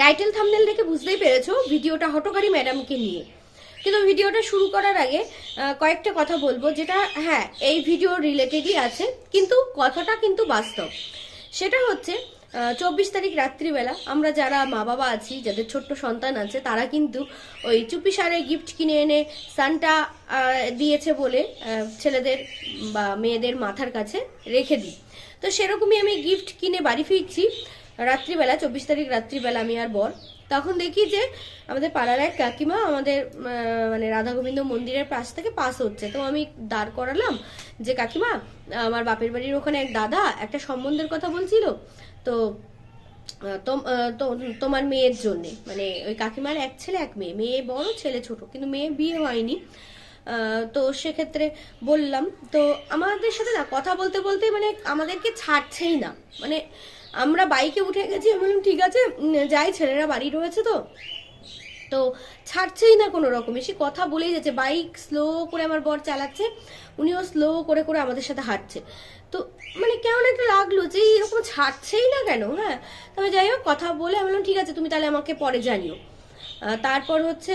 Title thumbnail দেখে বুঝতেই পেরেছ ভিডিওটা হটকারী ম্যাডামকে নিয়ে। কিন্তু ভিডিওটা শুরু করার আগে কয়েকটা কথা বলব যেটা হ্যাঁ এই ভিডিও রিলেটেডই আছে, কিন্তু কথাটা কিন্তু বাস্তব। সেটা হচ্ছে চব্বিশ তারিখ রাত্রিবেলা আমরা যারা মা বাবা আছি, যাদের ছোট্ট সন্তান আছে, তারা কিন্তু ওই চুপি সারে গিফট কিনে এনে সানটা দিয়েছে বলে ছেলেদের বা মেয়েদের মাথার কাছে রেখে দিই। তো সেরকমই আমি গিফট কিনে বাড়ি ফিরছি। রাত্রিবেলা, চব্বিশ তারিখ রাত্রিবেলা আমি আর বর, তখন দেখি যে আমাদের পাড়ার এক কাকিমা আমাদের মানে রাধা গোবিন্দ মন্দিরের পাশ থেকে পাস হচ্ছে। তো আমি দাঁড় করালাম যে, কাকিমা, আমার বাপের বাড়ির ওখানে এক দাদা একটা সম্বন্ধের কথা বলছিল। তো তোম- তো তোমার মেয়ের জন্যে মানে ওই কাকিমার এক ছেলে, এক মেয়ে। মেয়ে বড়, ছেলে ছোট, কিন্তু মেয়ে বিয়ে হয়নি। তো সেক্ষেত্রে বললাম, তো আমাদের সাথে না, কথা বলতে বলতে মানে আমাদেরকে ছাড়ছেই না। মানে আমরা বাইকে উঠে গেছি, আমি বললাম, ঠিক আছে যাই, ছেলেরা বাড়ি রয়েছে তো। তো ছাড়ছেই না কোনো রকমে। সে কথা বলেই যাচ্ছে, বাইক স্লো করে আমার বর চালাচ্ছে, উনিও স্লো করে করে আমাদের সাথে হাঁটছে। তো মানে কেমন একটা লাগল যে এরকম ছাড়ছেই না কেন হ্যাঁ? তবে যাই হোক, কথা বলে আমি বললাম, ঠিক আছে, তুমি তাহলে আমাকে পরে জানিও। তারপর হচ্ছে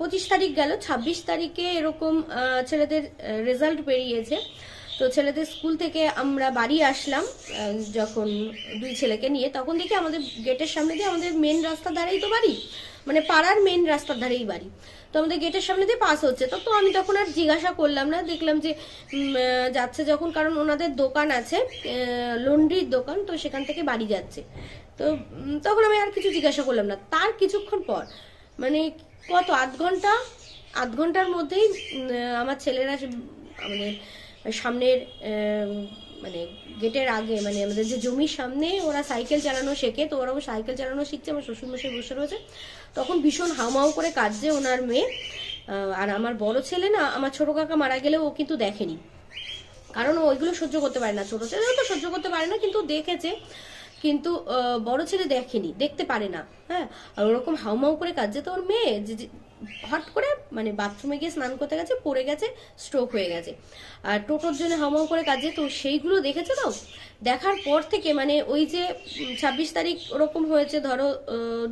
পঁচিশ তারিখ গেল, ছাব্বিশ তারিখে এরকম ছেলেদের রেজাল্ট বেরিয়েছে। তো ছেলেদের স্কুল থেকে আমরা বাড়ি আসলাম যখন দুই ছেলেকে নিয়ে, তখন দেখি আমাদের গেটের সামনে দিয়ে আমাদের মেন রাস্তার ধারেই তো বাড়ি মানে পাড়ার মেন রাস্তার ধারেই বাড়ি। তো আমাদের গেটের সামনে দিয়ে পাস হচ্ছে। তো তো আমি তখন আর জিজ্ঞাসা করলাম না, দেখলাম যে যাচ্ছে যখন, কারণ ওনাদের দোকান আছে লন্ড্রির দোকান, তো সেখান থেকে বাড়ি যাচ্ছে। তো তখন আমি আর কিছু জিজ্ঞাসা করলাম না। তার কিছুক্ষণ পর মানে কত, আধ ঘণ্টা, আধ ঘণ্টার মধ্যেই আমার ছেলেরা আমাদের সামনের মানে গেটের আগে মানে আমাদের যে জমির সামনে ওরা সাইকেল চালানো শেখে, তো ওরা সাইকেল চালানো শিখছে, আমার শ্বশুরমশাই বসে রয়েছে। তখন ভীষণ হাউমাউ করে কাঁদছে ওনার মেয়ে। আর আমার বড় ছেলে না, আমার ছোট কাকা মারা গেলেও ও কিন্তু দেখেনি। কারণ ওইগুলো সহ্য করতে পারে না, ছোট ছেলেও তো সহ্য করতে পারে না, কিন্তু দেখেছে। কিন্তু বড় ছেলে দেখেনি, দেখতে পারে না হ্যাঁ? আর ওরকম হাউমাউ করে কাঁদছে তো ওর মেয়ে হট করে মানে বাথরুমে গিয়ে স্নান করতে গেছে, পড়ে গেছে স্ট্রোক হয়ে গেছে। আর টোটোর জন্য হাউমাউ করে কাজে, তো সেইগুলো দেখেছে তো? দেখার পর থেকে মানে ওই যে ছাব্বিশ তারিখ ওরকম হয়েছে, ধরো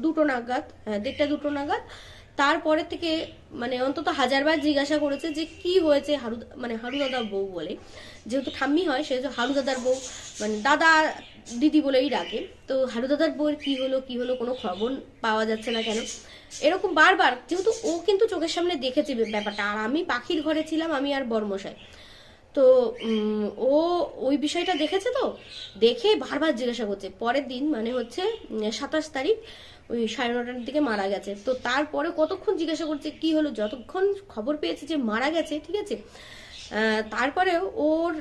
দুটো নাগাদ হ্যাঁ দেড়টা দুটো নাগাদ তারপরে থেকে মানে অন্তত হাজারবার জিজ্ঞাসা করেছে যে কি হয়েছে হারু মানে হারু দাদা বউ বলে। যেহেতু ঠাম্মি হয়, সেহেতু হারু দাদার বউ মানে দাদা দিদি বলেই ডাকে। তো হারু দাদার বউয়ের কি হলো কি হলো, কোনো খবর পাওয়া যাচ্ছে না কেন? এরকম বারবার, যেহেতু ও কিন্তু চোখের সামনে দেখেছে ব্যাপারটা। আর আমি পাখির ঘরে ছিলাম, আমি আর বর্মশাই। তো ও ওই বিষয়টা দেখেছে তো? দেখে বারবার জিজ্ঞাসা করছে। পরের দিন মানে হচ্ছে সাতাশ তারিখ ওই সাড়ে নটার দিকে মারা গেছে। তো তারপরে কতক্ষণ জিজ্ঞাসা করছে কি হলো? যতক্ষণ খবর পেয়েছে যে মারা গেছে ঠিক আছে? আহ, তারপরেও ওর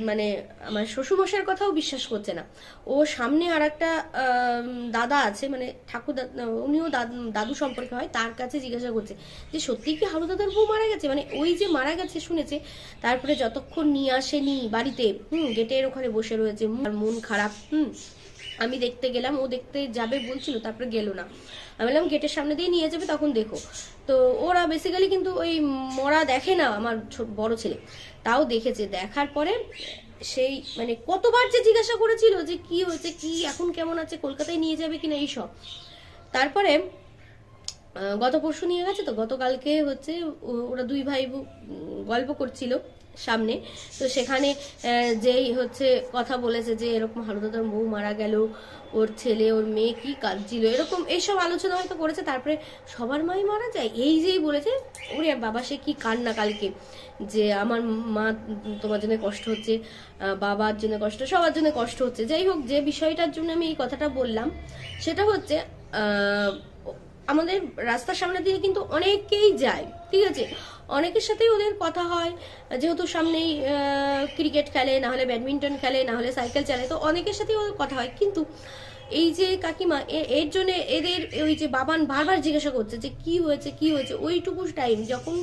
মানে আমার শ্বশুরমশাইয়ের কথাও বিশ্বাস করছে না। ও সামনে আর একটা দাদা আছে মানে ঠাকুর উনিও দাদ- সম্পর্কে হয় তার কাছে জিজ্ঞাসা করছে যে সত্যি কি হারু দাদার বউ মারা গেছে? মানে ওই যে মারা গেছে শুনেছে তারপরে যতক্ষণ নিয়ে আসেনি বাড়িতে হুম গেটের ওখানে বসে রয়েছে মন খারাপ হুম আমি দেখতে গেলাম, ও দেখতে যাবে বলছিল, তারপরে গেল না। আমি বললাম, গেটের সামনে দিয়ে নিয়ে যাবে, তখন দেখো। তো ওরা বেসিক্যালি কিন্তু ওই মরা দেখে না আমার বড় ছেলে। তাও দেখেছে। দেখার পরে সেই মানে কতবার যে জিজ্ঞাসা করেছিল যে কি হয়েছে, কি, এখন কেমন আছে, কলকাতায় নিয়ে যাবে কিনা, এইসব। তারপরে গত পরশু নিয়ে গেছে তো গতকালকে হচ্ছে ওরা দুই ভাই গল্প করছিল সামনে। তো সেখানে যেই হচ্ছে কথা বলেছে যে এরকম হালুদাদার বউ মারা গেল, ওর ছেলে, ওর মেয়ে কি কাঁদছিল, এরকম এইসব আলোচনা হয়তো করেছে, তারপরে সবার মাই মারা যায়? এই যেই বলেছে, ওরে বাবা, সে কি কান্না কালকে? যে আমার মা তোমার জন্য কষ্ট হচ্ছে বাবার জন্য কষ্ট, সবার জন্য কষ্ট হচ্ছে। যাই হোক, যে বিষয়টার জন্য আমি এই কথাটা বললাম, সেটা হচ্ছে আমাদের রাস্তার সামনে দিয়ে কিন্তু অনেকেই যায়, ঠিক আছে? অনেকের সাথেই ওদের কথা হয়, যেহেতু সামনেই ক্রিকেট খেলে, না হলে ব্যাডমিন্টন খেলে, না হলে সাইকেল চালায় তো অনেকের সাথেই ওদের কথা হয়। কিন্তু এই যে কাকিমা এর জন্য এদের ওই যে বাবান বারবার জিজ্ঞাসা করছে যে, কি হয়েছে কি হয়েছে? ওইটুকু টাইম যখন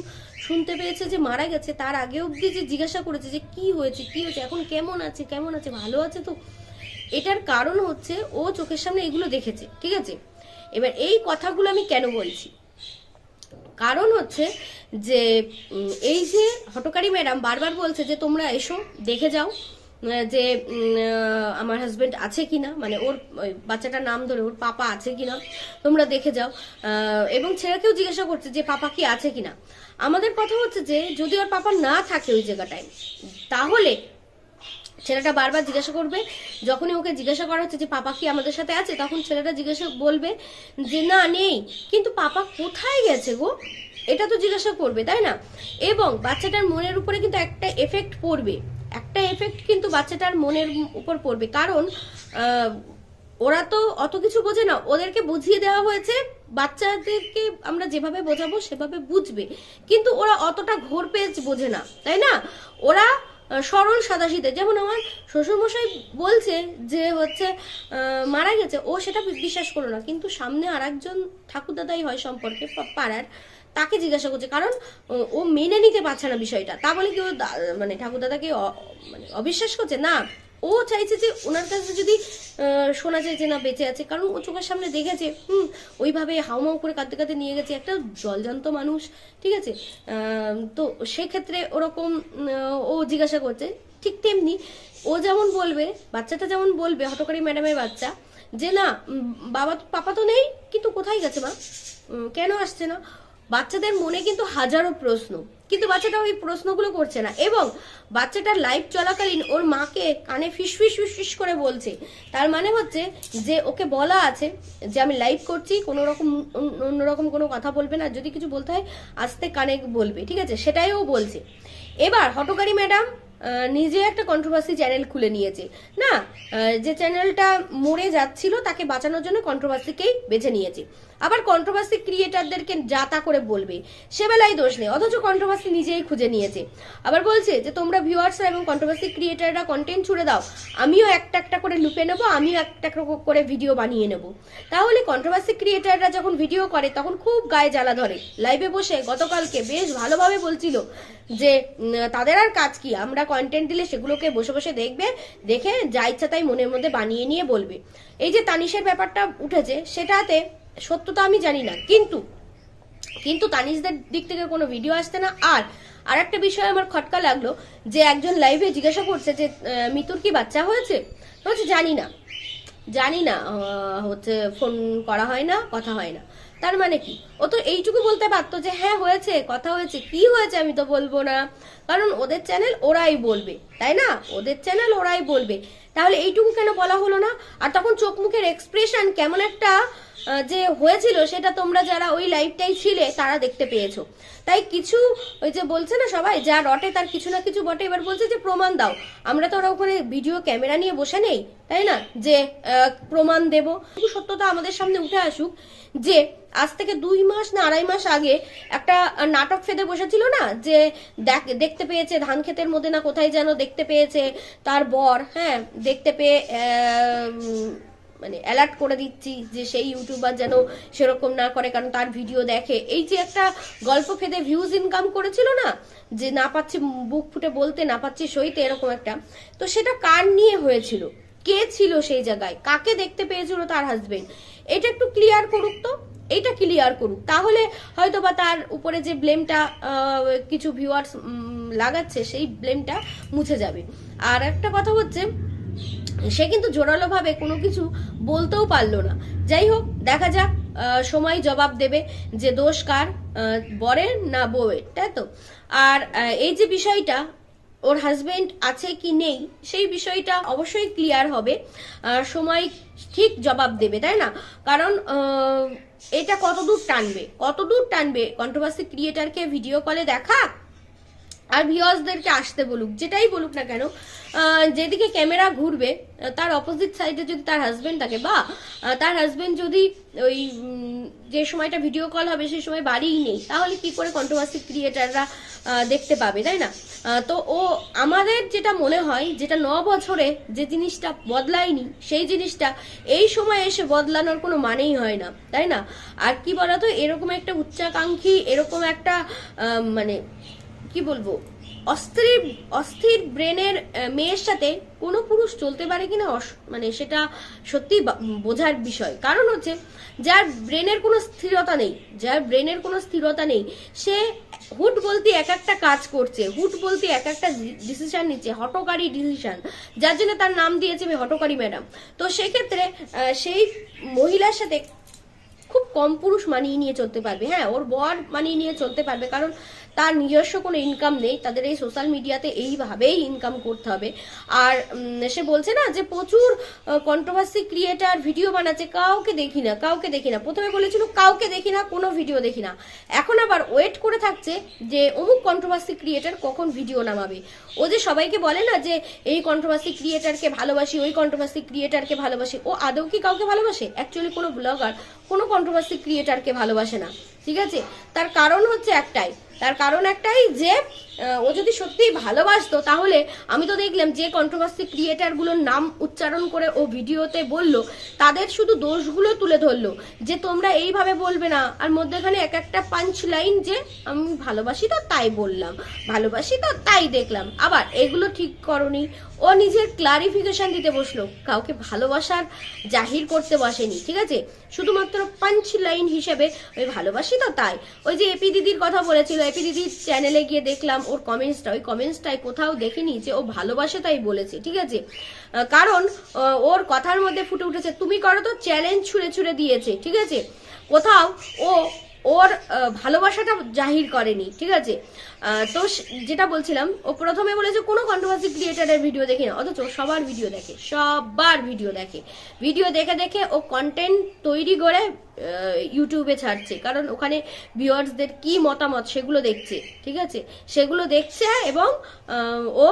শুনতে পেয়েছে যে মারা গেছে, তার আগে অবধি যে জিজ্ঞাসা করেছে যে, কি হয়েছে কি হয়েছে? এখন কেমন আছে কেমন আছে? ভালো আছে তো? এটার কারণ হচ্ছে ও চোখের সামনে এগুলো দেখেছে, ঠিক আছে? এবার এই কথাগুলো আমি কেন বলছি? কারণ হচ্ছে যে এই যে হটকারী ম্যাডাম বারবার বলছে যে, তোমরা এসো, দেখে যাও যে আমার হাজবেন্ড আছে কিনা মানে ওর বাচ্চাটার নাম ধরে, ওর পাপা আছে কিনা, তোমরা দেখে যাও। এবং ছেলেকেও জিজ্ঞাসা করছে যে, পাপা কি আছে কিনা? আমাদের কথা হচ্ছে যে, যদি ওর পাপা না থাকে ওই জায়গাটায়, তাহলে ছেলেটা বারবার জিজ্ঞাসা করবে, যখনই ওকে জিজ্ঞাসা করা হচ্ছে যে, পাপা কি আমাদের সাথে আছে? তখন ছেলেটা জিজ্ঞাসা বলবে যে, না, নেই। কিন্তু পাপা কোথায় গেছে গো? এটা তো জিজ্ঞাসা করবে, তাই না? এবং বাচ্চাটার মনের উপরে কিন্তু একটা এফেক্ট পড়বে। একটা এফেক্ট কিন্তু বাচ্চাটার মনের উপর পড়বে। কারণ ওরা তো অত কিছু বোঝে না। ওদেরকে বুঝিয়ে দেওয়া হয়েছে, বাচ্চাদেরকে আমরা যেভাবে বোঝাবো সেভাবে বুঝবে। কিন্তু ওরা অতটা ঘোর পেজ বোঝে না, তাই না? ওরা সরল সাদাশিতে। যেমন আমার শ্বশুরমশাই বলছে যে হচ্ছে মারা গেছে, ও সেটা বিশ্বাস করল না। কিন্তু সামনে আর একজন ঠাকুরদাদাই হয় সম্পর্কে পাড়ার, তাকে জিজ্ঞাসা করছে। কারণ, ও- মেনে নিতে পারছে না বিষয়টা। তা বলে কি ও মানে ঠাকুরদাদাকে মানে অবিশ্বাস করছে? না ও চাইছে যে ওনার কাছে যদি শোনা যায় যে না, বেঁচে আছে। কারণ ও চোখের সামনে দেখেছে, হুম, ওইভাবে হাউমাউ করে কাঁদতে কাঁদতে নিয়ে গেছে। একটা জলজান্ত মানুষ, ঠিক আছে? তো সেক্ষেত্রে ওরকম ও জিজ্ঞাসা করছে, ঠিক তেমনি ও যেমন বলবে, বাচ্চাটা যেমন বলবে হটকারী ম্যাডামের বাচ্চা, যে না বাবা পাপা তো নেই, কিন্তু কোথায় গেছে মা? কেন আসছে না? বাচ্চাদের মনে কিন্তু হাজারো প্রশ্ন। কিন্তু বাচ্চাটা ওই প্রশ্নগুলো করছে না। এবং বাচ্চাটার লাইফ চলাকালীন ওর মাকে কানে ফিস ফিস ফিস করে বলছে। তার মানে হচ্ছে যে ওকে বলা আছে যে আমি লাইভ করছি, কোনো রকম অন্য- অন্যরকম কোনো কথা বলবে না, যদি কিছু বলতে হয় আস্তে কানে বলবে, ঠিক আছে? সেটাই ও বলছে। এবার হটকারী ম্যাডাম নিজে একটা কন্ট্রোভার্সি চ্যানেল খুলে নিয়েছে। না যে চ্যানেলটা মরে যাচ্ছিল, তাকে বাঁচানোর জন্য কন্ট্রোভার্সিকেই বেছে নিয়েছে। আবার কন্ট্রোভার্সি ক্রিয়েটারদেরকে যাতা করে বলবে সে বেলায় দোষ নেই, অথচ কন্ট্রোভার্সি নিজেই খুঁজে নিয়েছে। আবার বলছে যে, তোমরা ভিউয়ার্সরা এবং কন্ট্রোভার্সি ক্রিয়েটাররা কন্টেন্ট ছুড়ে দাও, আমিও একটা একটা করে লুপে নেব, আমিও একটা একটা করে ভিডিও বানিয়ে নেব। তাহলে কন্ট্রোভার্সি ক্রিয়েটাররা যখন ভিডিও করে, তখন খুব গায়ে জ্বালা ধরে। লাইভে বসে গতকালকে বেশ ভালোভাবে বলছিল যে তাদের আর কাজ কি? আমরা কন্টেন্ট দিলে সেগুলোকে বসে বসে দেখবে, দেখে যা ইচ্ছা তাই মনের মধ্যে বানিয়ে নিয়ে বলবে। এই যে তানিশের ব্যাপারটা উঠেছে, সেটাতে সত্যতা আমি জানি না। কিন্তু কিন্তু তানিশদের দিক থেকে কোনো ভিডিও আসতে না। আর আর একটা বিষয় আমার খটকা লাগল, যে একজন লাইভে জিজ্ঞাসা করছে যে মিতুর কি বাচ্চা হয়েছে? বলছে, জানি না। জানি না হচ্ছে ফোন করা হয় না, কথা হয় না। তার মানে কি? ও তো এইটুকু বলতে পারতো যে হ্যাঁ হয়েছে, কথা হয়েছে। কি হয়েছে আমি তো বলব না। কারণ ওদের চ্যানেল ওরাই বলবে, তাই না? ওদের চ্যানেল ওরাই বলবে। তাহলে এইটুকু কেন বলা হলো না? আর তখন চোখ মুখের এক্সপ্রেশন কেমন একটা যে হয়েছিল, সেটা তোমরা যারা ওই লাইভটাই ছিলে, তারা দেখতে পেয়েছ। তাই কিছু ওই যে বলছে না সবাই, যা রটে তার কিছু না কিছু বটে, এবার বলছে যে প্রমাণ দাও। আমরা তো ওরা ওখানে ভিডিও ক্যামেরা নিয়ে বসে নেই, তাই না? যে প্রমাণ দেব। সত্যতা আমাদের সামনে উঠে আসুক যে, আজ থেকে দুই মাস না আড়াই মাস আগে একটা নাটক ফেদে বসেছিল না? যে, দেখ- দেখতে পেয়েছে ধান ক্ষেতের মধ্যে না কোথায় যেন দেখতে পেয়েছে তার বর হ্যাঁ দেখতে পেয়ে মানে অ্যালার্ট করে দিচ্ছি যে সেই ইউটিউবার যেন সেরকম না করে, কারণ তার ভিডিও দেখে। এই যে একটা গল্প ফেদে ভিউজ ইনকাম করেছিল না, যে না পাচ্ছি বুক ফুটে বলতে, না পাচ্ছি সইতে, এরকম একটা। তো সেটা কার নিয়ে হয়েছিল? কে ছিল সেই জায়গায়? কাকে দেখতে পেয়েছিল তার হাজবেন্ড এটা একটু ক্লিয়ার করুক তো? এইটা ক্লিয়ার করুক। তাহলে হয়তো বা তার উপরে যে ব্লেমটা কিছু ভিউয়ার্স লাগাচ্ছে, সেই ব্লেমটা মুছে যাবে। আর একটা কথা হচ্ছে সে কিন্তু জোরালোভাবে কোনো কিছু বলতেও পারল না। যাই হোক, দেখা যাক সময় জবাব দেবে যে দোষ কার বরের না বউয়ের, তাই তো? আর এই যে বিষয়টা, ওর হাজবেন্ড আছে কি নেই, সেই বিষয়টা অবশ্যই ক্লিয়ার হবে। সময় ঠিক জবাব দেবে, তাই না? কারণ এটা কতদূর টানবে? কতদূর টানবে? কন্ট্রোভার্সি ক্রিয়েটারকে ভিডিও কলে দেখা? আর ভিউয়ার্সদেরকে আসতে বলুক, যেটাই বলুক না কেন যেদিকে ক্যামেরা ঘুরবে তার অপোজিট সাইডে যদি তার হাজবেন্ড থাকে বা তার হাজবেন্ড যদি ওই যে সময়টা ভিডিও কল হবে সেই সময় বাড়িই নেই, তাহলে কি করে কন্ট্রোভার্সি ক্রিয়েটাররা দেখতে পাবে, তাই না? তো ও, আমাদের যেটা মনে হয়, যেটা ন বছরে যে জিনিসটা বদলায়নি, সেই জিনিসটা এই সময় এসে বদলানোর কোনো মানেই হয় না, তাই না? আর কি বলতো, এরকম একটা উচ্চাকাঙ্ক্ষী, এরকম একটা মানে কি বলব? অস্থির অস্থির ব্রেনের মেয়ের সাথে কোনো পুরুষ চলতে পারে কিনা মানে সেটা সত্যি বোঝার বিষয়। কারণ হচ্ছে, যার ব্রেনের কোনো স্থিরতা নেই, যার ব্রেনের কোনো স্থিরতা নেই, সে হুট বলতে এক একটা কাজ করছে, হুট বলতে এক একটা ডিসিশন নিচ্ছে, হটকারী ডিসিশন যার জন্য তার নাম দিয়েছে হটকারী ম্যাডাম তো সেক্ষেত্রে সেই মহিলার সাথে খুব কম পুরুষ মানিয়ে নিয়ে চলতে পারবে। হ্যাঁ ওর বর মানিয়ে নিয়ে চলতে পারবে। কারণ তার নিজস্ব কোনো ইনকাম নেই, তাদের এই সোশ্যাল মিডিয়াতে এইভাবেই ইনকাম করতে হবে। আর সে বলছে না যে প্রচুর কন্ট্রোভার্সি ক্রিয়েটার ভিডিও বানাচ্ছে, কাউকে দেখি না, কাউকে দেখি না। প্রথমে বলেছিল, কাউকে দেখি না, কোনো ভিডিও দেখি না। এখন আবার ওয়েট করে থাকছে যে অমুক কন্ট্রোভার্সি ক্রিয়েটার কখন ভিডিও নামাবে। ও যে সবাইকে বলে না যে এই কন্ট্রোভার্সি ক্রিয়েটারকে ভালোবাসি, ওই কন্ট্রোভার্সি ক্রিয়েটারকে ভালোবাসি, ও আদৌ কি কাউকে ভালোবাসে? অ্যাকচুয়ালি কোনো ব্লগার কোনো কন্ট্রোভার্সি ক্রিয়েটারকে ভালোবাসে না। ঠিক আছে? তার কারণ হচ্ছে একটাই তার কারণ একটাই যে ও যদি সত্যিই ভালোবাসতো, তাহলে আমি তো দেখলাম যে কন্ট্রোভার্সি ক্রিয়েটারগুলোর নাম উচ্চারণ করে ও ভিডিওতে বলল, তাদের শুধু দোষগুলো তুলে ধরলো, যে তোমরা এইভাবে বলবে না। আর মধ্যেখানে এক একটা পাঞ্চ লাইন যে, আমি ভালোবাসি তো তাই বললাম, ভালোবাসি তো তাই দেখলাম। আবার এগুলো ঠিক করনি, ও নিজের ক্লারিফিকেশন দিতে বসল, কাউকে ভালোবাসার জাহির করতে বসেনি, ঠিক আছে? শুধুমাত্র পাঞ্চ লাইন হিসেবে ওই ভালোবাসি তো তাই। ওই যে এপি দিদির কথা বলেছিল, এপি দিদির চ্যানেলে গিয়ে দেখলাম ওর কমেন্টসটা ওই কমেন্টসটাই কোথাও দেখিনি যে ও ভালোবাসে তাই বলেছে, ঠিক আছে? কারণ ওর কথার মধ্যে ফুটে উঠেছে, তুমি করো তো চ্যালেঞ্জ ছুঁড়ে ছুঁড়ে দিয়েছে, ঠিক আছে? কোথাও ও ওর ভালোবাসাটা জাহির করেনি, ঠিক আছে? তো যেটা বলছিলাম, ও প্রথমে বলেছে, কোনো কন্ট্রোভার্সি ক্রিয়েটারের ভিডিও দেখি না অথচ সবার ভিডিও দেখে, সবার ভিডিও দেখে। ভিডিও দেখে দেখে ও কন্টেন্ট তৈরি করে ইউটিউবে ছাড়ছে, কারণ ওখানে ভিউয়ার্সদের কি মতামত সেগুলো দেখছে, ঠিক আছে? সেগুলো দেখছে এবং ও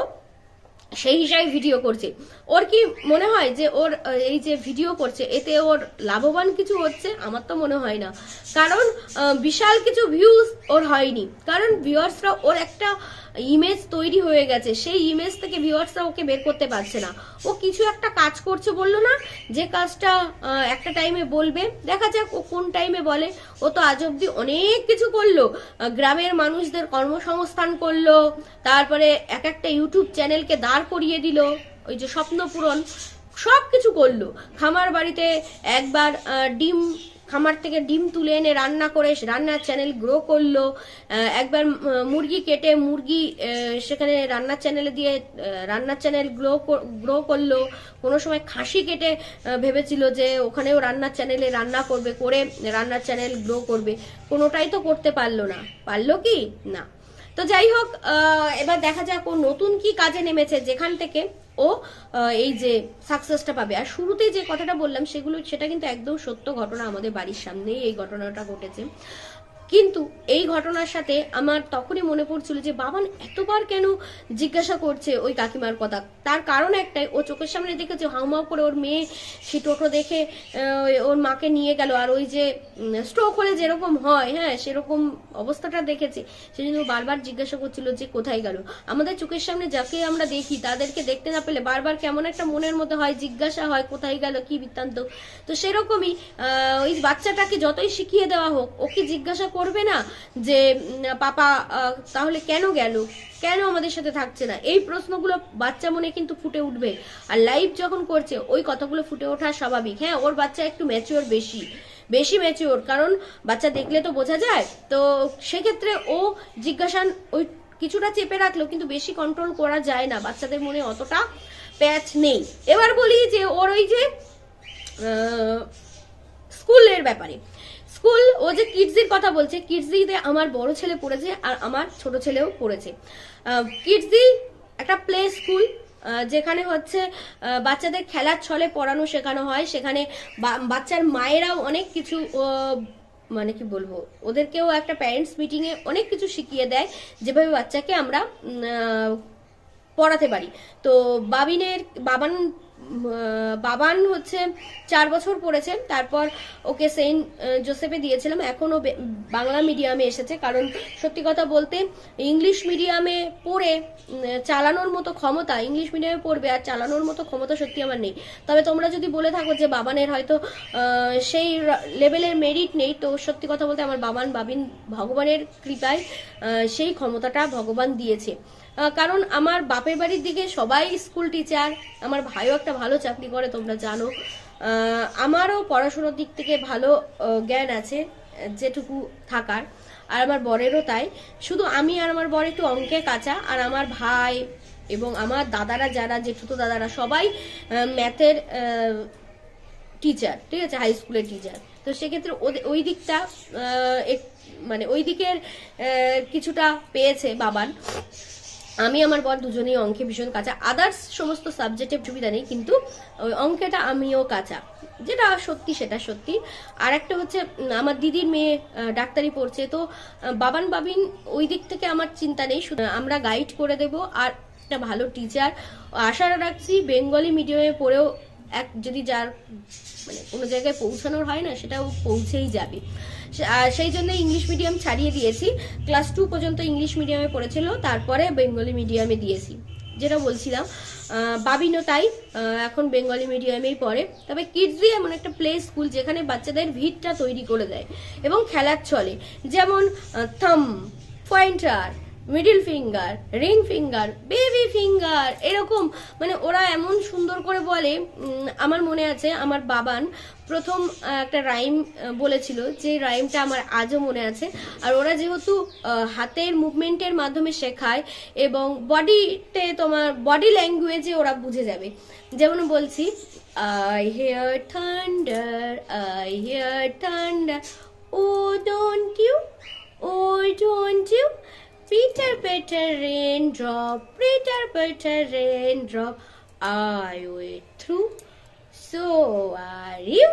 সেই হিসাবে ভিডিও করছে। ওর কি মনে হয় যে ওর এই যে ভিডিও করছে, এতে ওর লাভবান কিছু হচ্ছে? আমার তো মনে হয় না। কারণ বিশাল কিছু ভিউজ ওর হয়নি। কারণ ভিউয়ার্সরা ওর একটা ইমেজ তৈরি হয়ে গেছে। সেই ইমেজ থেকে ভিউয়ার্সরা ওকে বের করতে পারছে না। ও কিছু একটা কাজ করছে বলল না, যে কাজটা একটা টাইমে বলবে। দেখা যাক ও কোন টাইমে বলে। ও তো আজ অব্দি অনেক কিছু করল। গ্রামের মানুষদের কর্মসংস্থান করল, তারপরে এক একটা ইউটিউব চ্যানেলকে দাঁড় করিয়ে দিল, ওই যে স্বপ্ন পূরণ সব কিছু করল। খামার বাড়িতে একবার ডিম খামার থেকে ডিম তুলে এনে রান্না করে রান্নার চ্যানেল গ্রো করল। একবার মুরগি কেটে মুরগি সেখানে রান্নার চ্যানেলে দিয়ে রান্নার চ্যানেল গ্রো গ্রো করল। কোনো সময় খাসি কেটে ভেবেছিল যে ওখানেও রান্নার চ্যানেলে রান্না করবে, করে রান্নার চ্যানেল গ্রো করবে। কোনোটাই তো করতে পারল না। পারল কি? না। তো যাই হোক এবার দেখা যাক ও নতুন কি কাজে নেমেছে যেখান থেকে ও এই যে সাকসেসটা পাবে। আর শুরুতেই যে কথাটা বললাম, সেগুলো, সেটা কিন্তু একদম সত্য ঘটনা আমাদের বাড়ির সামনেই এই ঘটনাটা ঘটেছে। কিন্তু এই ঘটনার সাথে আমার তখনই মনে পড়ছিল যে বাবান এতবার কেন জিজ্ঞাসা করছে ওই কাকিমার কথা। তার কারণ একটাই, ও চোখের সামনে দেখেছে হাউমাউ করে ওর মেয়ে সে টোটো দেখে ওর মাকে নিয়ে গেল। আর ওই যে স্ট্রোক হলে যেরকম হয় হ্যাঁ সেরকম অবস্থাটা দেখেছে। সেই জন্য বারবার জিজ্ঞাসা করছিল যে কোথায় গেল। আমাদের চোখের সামনে যাকে আমরা দেখি, তাদেরকে দেখতে না পেলে বারবার কেমন একটা মনের মধ্যে হয়, জিজ্ঞাসা হয়, কোথায় গেল, কি বৃত্তান্ত। তো সেরকমই ওই বাচ্চাটাকে যতই শিখিয়ে দেওয়া হোক, ওকে জিজ্ঞাসা করবে না যে পাপা তাহলে কেন গেল? কেন আমাদের সাথে থাকছে না? এই প্রশ্নগুলো বাচ্চা মনে কিন্তু ফুটে উঠবে। আর লাইভ যখন করছে, ওই কথাগুলো ফুটে ওঠা স্বাভাবিক। হ্যাঁ ওর বাচ্চা একটু ম্যাচিওর বেশি। বেশি ম্যাচিওর কারণ বাচ্চা দেখলে তো বোঝা যায়। তো সেক্ষেত্রে ও জিজ্ঞাসা, ওই কিছুটা চেপে রাখলেও কিন্তু বেশি কন্ট্রোল করা যায় না। বাচ্চাদের মনে অতটা প্যাচ নেই। এবার বলি যে, ওর ওই যে স্কুলের ব্যাপারে। স্কুল, ও যে কিডজির কথা বলছে কিডজিতে আমার বড় ছেলে পড়েছে আর আমার ছোট ছেলেও পড়েছে। কিডজি একটা প্লে স্কুল যেখানে হচ্ছে বাচ্চাদের খেলার ছলে পড়ানো শেখানো হয়। সেখানে বাচ্চার মায়েরাও অনেক কিছু মানে কি বলব, ওদেরকেও একটা প্যারেন্টস মিটিংয়ে অনেক কিছু শিখিয়ে দেয়, যেভাবে বাচ্চাকে আমরা পড়াতে পারি। তো বাবিনের, বাবান বাবান হচ্ছে চার বছর পড়েছে, তারপর ওকে সেন্ট জোসেফে দিয়েছিলাম। এখনও বাংলা মিডিয়ামে এসেছে, কারণ সত্যি কথা বলতে ইংলিশ মিডিয়ামে পড়ে চালানোর মতো ক্ষমতা, ইংলিশ মিডিয়ামে পড়বে আর চালানোর মতো ক্ষমতা সত্যি আমার নেই। তবে তোমরা যদি বলে থাকো যে বাবানের হয়তো সেই লেভেলের মেরিট নেই, তো সত্যি কথা বলতে আমার বাবান বাবিন ভগবানের কৃপায় সেই ক্ষমতাটা ভগবান দিয়েছে। কারণ আমার বাপের বাড়ির দিকে সবাই স্কুল টিচার আমার ভাইও একটা ভালো চাকরি করে, তোমরা জানো। আমারও পড়াশোনার দিক থেকে ভালো জ্ঞান আছে, যেটুকু থাকার, আর আমার বরেরও তাই। শুধু আমি আর আমার বর একটু অঙ্কে কাঁচা, আর আমার ভাই এবং আমার দাদারা যারা জেঠুতো দাদারা, সবাই ম্যাথের টিচার ঠিক আছে? হাই স্কুলের টিচার তো সেক্ষেত্রে ওই দিকটা মানে ওই দিকের কিছুটা পেয়েছে বাবান। আমি, আমার বর দুজনেই অঙ্কে ভীষণ কাঁচা। আদার্স সমস্ত সাবজেক্টে সুবিধা নেই, কিন্তু ওই অঙ্কেটা আমিও কাঁচা। যেটা সত্যি, সেটা সত্যি। আর একটা হচ্ছে আমার দিদির মেয়ে ডাক্তারি পড়ছে, তো বাবান, বাবিন ওই দিক থেকে আমার চিন্তা নেই। আমরা গাইড করে দেব, আর একটা ভালো টিচার আশা রাখছি বেঙ্গলি মিডিয়ামে পড়েও এক, যদি যার মানে কোনো জায়গায় পৌঁছানোর হয় না, সেটাও পৌঁছেই যাবে। সেই জন্য ইংলিশ মিডিয়াম ছাড়িয়ে দিয়েছি। ক্লাস টু পর্যন্ত ইংলিশ মিডিয়ামে পড়েছিল, তারপরে বেঙ্গলি মিডিয়ামে দিয়েছি। যেটা বলছিলাম বাবিনও তাই এখন বেঙ্গলি মিডিয়ামেই পড়ে। তবে কিডসি এমন একটা প্লে স্কুল যেখানে বাচ্চাদের ভিড়টা তৈরি করে দেয় এবং খেলার চলে যেমন thumb pointer middle finger ring finger baby finger এরকম। মানে ওরা এমন সুন্দর করে বলে আমার মনে আছে, আমার বাবান প্রথম একটা রাইম বলেছিল, যে রাইমটা আমার আজও মনে আছে। আর ওরা যেহেতু হাতের মুভমেন্টের মাধ্যমে শেখায় এবং বডিতে তোমার বডি ল্যাঙ্গুয়েজে ওরা বুঝে যাবে। যেমন বলছি I hear thunder I hear thunder oh don't you oh don't you Peter, Peter, raindrop, Peter, Peter, raindrop, I wait through. So are you?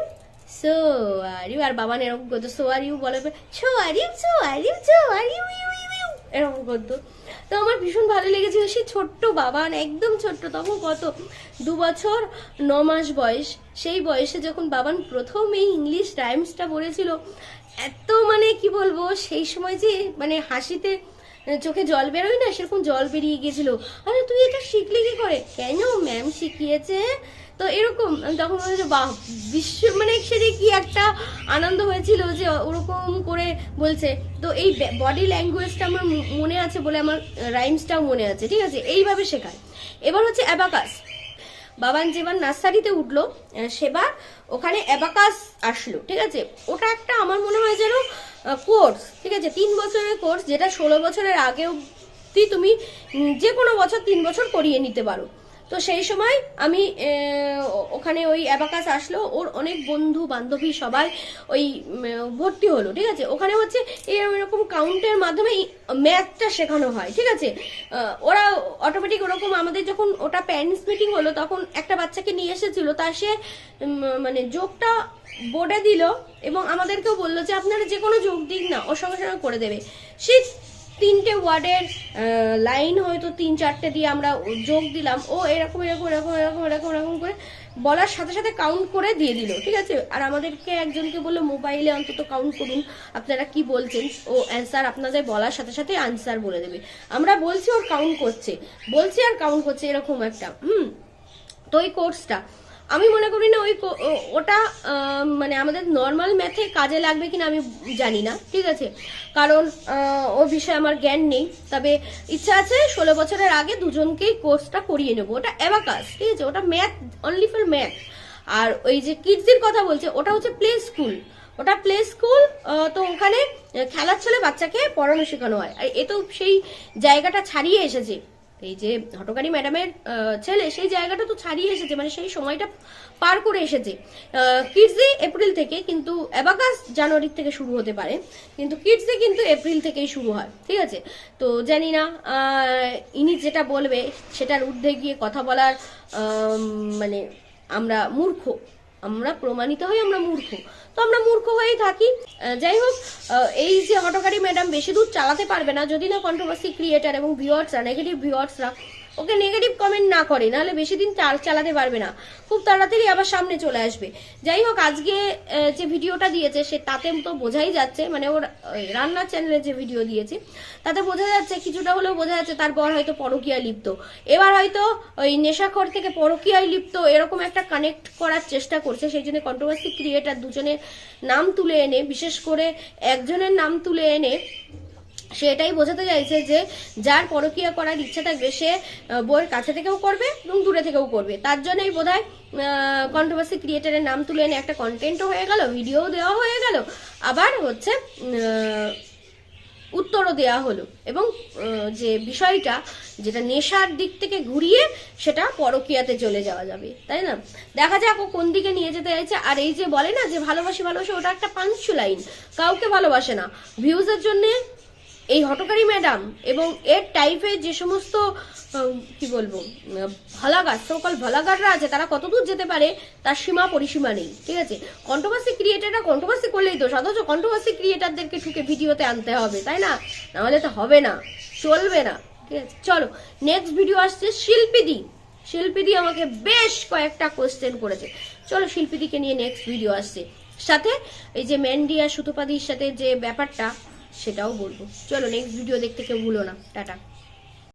So are you? আর বাবা এরকম করতো so are you বলে so are you? So are you? So are you? You, you, you. এরকম করতো তো আমার ভীষণ ভালো লেগেছিল সেই ছোট্ট বাবান একদম ছোট্ট তখন কত দু বছর ন মাস বয়স সেই বয়সে যখন বাবান প্রথম এই ইংলিশ রাইমসটা বলেছিল এত মানে কি বলব সেই সময় যে মানে হাসিতে চোখে জল বেরোয় না, সেরকম জল বেরিয়ে গিয়েছিল। আরে তুই এটা শিখলি কি করে? কেন ম্যাম শিখিয়েছে? তো এরকম, আমি তখন বলছি বা বাহ, বিশ্ব মানে সেটা কি একটা আনন্দ হয়েছিল যে ওরকম করে বলছে। তো এই বডি ল্যাঙ্গুয়েজটা আমার মনে আছে বলে আমার রাইমসটাও মনে আছে, ঠিক আছে? এইভাবে শেখায়। এবার হচ্ছে অ্যাবাকাস বাবান যেবার নার্সারিতে উঠল সেবার ওখানে অ্যাবাকাস আসলো, ঠিক আছে? ওটা একটা আমার মনে হয় যেন কোর্স, ঠিক আছে? তিন বছরের কোর্স, যেটা ষোলো বছরের আগে অব্দি তুমি যে কোনো বছর তিন বছর করিয়ে নিতে পারো। তো সেই সময় আমি ওখানে ওই অ্যাবাকাস আসলো, ওর অনেক বন্ধু, বান্ধবী সবাই ওই ভর্তি হলো, ঠিক আছে? ওখানে হচ্ছে এরকম কাউন্টের মাধ্যমে ম্যাথটা শেখানো হয়, ঠিক আছে? ওরা অটোমেটিক ওরকম আমাদের যখন ওটা প্যারেন্টস মিটিং হলো, তখন একটা বাচ্চাকে নিয়ে এসেছিল, তা সে মানে যোগটা বোর্ডে দিল এবং আমাদেরকেও বলল যে, আপনারা যে কোনো যোগ দিক না, ওর সঙ্গে সঙ্গে করে দেবে। সে তিনটে ওয়ার্ডের লাইন হয়তো তিন চারটে দিয়ে আমরা যোগ দিলাম। ও এরকম এরকম এরকম এরকম এরকম এরকম করে বলার সাথে সাথে কাউন্ট করে দিয়ে দিল, ঠিক আছে? আর আমাদেরকে একজনকে বলল, মোবাইলে অন্তত কাউন্ট করুন, আপনারা কি বলছেন? ও অ্যান্সার আপনাদের বলার সাথে সাথে আনসার বলে দেবে। আমরা বলছি ওর কাউন্ট করছে। বলছি আর কাউন্ট করছে, এরকম একটা, হুম? তো ওই কোর্সটা আমি মনে করি না ওই ওটা মানে আমাদের নর্মাল ম্যাথে কাজে লাগবে কিনা আমি জানি না, ঠিক আছে? কারণ ও বিষয়ে আমার জ্ঞান নেই। তবে ইচ্ছা আছে ষোলো বছরের আগে দুজনকেই কোর্সটা করিয়ে নেব। ওটা অ্যাবাকাস ঠিক আছে? ওটা ম্যাথ অনলি ফর ম্যাথ আর ওই যে কিডসের কথা বলছে, ওটা হচ্ছে প্লে স্কুল ওটা প্লে স্কুল তো ওখানে খেলার ছলে বাচ্চাকে পড়ানো শেখানো হয়। আর এ তো সেই জায়গাটা ছাড়িয়ে এসেছে। এই যে হটকারী ম্যাডামের ছেলে, সেই জায়গাটা তো ছাড়িয়ে এসেছে মানে সেই সময়টা পার করে এসেছে। কিডসি এপ্রিল থেকে কিন্তু অ্যাবাকাস জানুয়ারি থেকে শুরু হতে পারে, কিন্তু কিডসি কিন্তু এপ্রিল থেকেই শুরু হয়, ঠিক আছে? তো জানি না ইনি যেটা বলবে, সেটার ঊর্ধ্বে গিয়ে কথা বলার মানে আমরা মূর্খ। আমরা প্রমাণিত হই আমরা মূর্খ। তো আমরা মূর্খ হয়েই থাকি। যাই হোক এই যে হটকারী ম্যাডাম বেশি দূর চালাতে পারবে না। যদি না কন্ট্রোভার্সি ক্রিয়েটার এবং ভিউয়ার্সরা নেগেটিভ ভিউয়ার্সরা ওকে নেগেটিভ কমেন্ট না করে, নাহলে বেশি দিন চাল- চালাতে পারবে না। খুব তাড়াতাড়ি আবার সামনে চলে আসবে। যাই হোক, আজকে যে ভিডিওটা দিয়েছে, সে তাতে তো বোঝাই যাচ্ছে মানে ওর রান্নার চ্যানেলে যে ভিডিও দিয়েছে, তাতে বোঝা যাচ্ছে, কিছুটা হলেও বোঝা যাচ্ছে তারপর হয়তো পরকীয়া লিপ্ত। এবার হয়তো ওই নেশাখর থেকে পরকীয়ায় লিপ্ত, এরকম একটা কানেক্ট করার চেষ্টা করছে, সেই জন্য কন্ট্রোভার্সি ক্রিয়েটার দুজনের নাম তুলে এনে, বিশেষ করে একজনের নাম তুলে এনে সে এটাই বোঝাতে চাইছে যে যার পরকীয়া করার ইচ্ছা থাকবে, সে বইয়ের কাছে থেকেও করবে এবং দূরে থেকেও করবে। তার জন্যই বোধ হয় কন্ট্রোভার্সি ক্রিয়েটারের নাম তুলে এনে একটা কন্টেন্টও হয়ে গেল ভিডিও দেওয়া হয়ে গেল। আবার হচ্ছে উত্তরও দেওয়া হলো এবং যে বিষয়টা, যেটা নেশার দিক থেকে ঘুরিয়ে সেটা পরকীয়াতে চলে যাওয়া যাবে, তাই না? দেখা যাক ও কোন দিকে নিয়ে যেতে চাইছে। আর এই যে বলে না যে ভালোবাসি ভালোবাসি, ওটা একটা পাঞ্চু লাইন কাউকে ভালোবাসে না। ভিউজের জন্যে এই হটকারী ম্যাডাম এবং এর টাইপের যে সমস্ত কি বলব, ভলাগার সকল ভলাগাররা আছে, তারা কতদূর যেতে পারে, তার সীমা পরিসীমা নেই, ঠিক আছে? কন্ট্রোভার্সি ক্রিয়েটাররা কন্ট্রোভার্সি করলেই তো অথচ কন্ট্রোভার্সি ক্রিয়েটারদেরকে ঠুকে ভিডিওতে আনতে হবে, তাই না? নাহলে তো হবে না, চলবে না, ঠিক আছে? চলো নেক্সট ভিডিও আসছে শিল্পীদি শিল্পীদি আমাকে বেশ কয়েকটা কোশ্চেন করেছে। চলো শিল্পীদিকে নিয়ে নেক্সট ভিডিও আসছে। সাথে এই যে ম্যান্ডি আর সুতোপাদির সাথে যে ব্যাপারটা সেটাও বলব। চলো নেক্সট ভিডিও দেখতে কেউ ভুলো না। টাটা।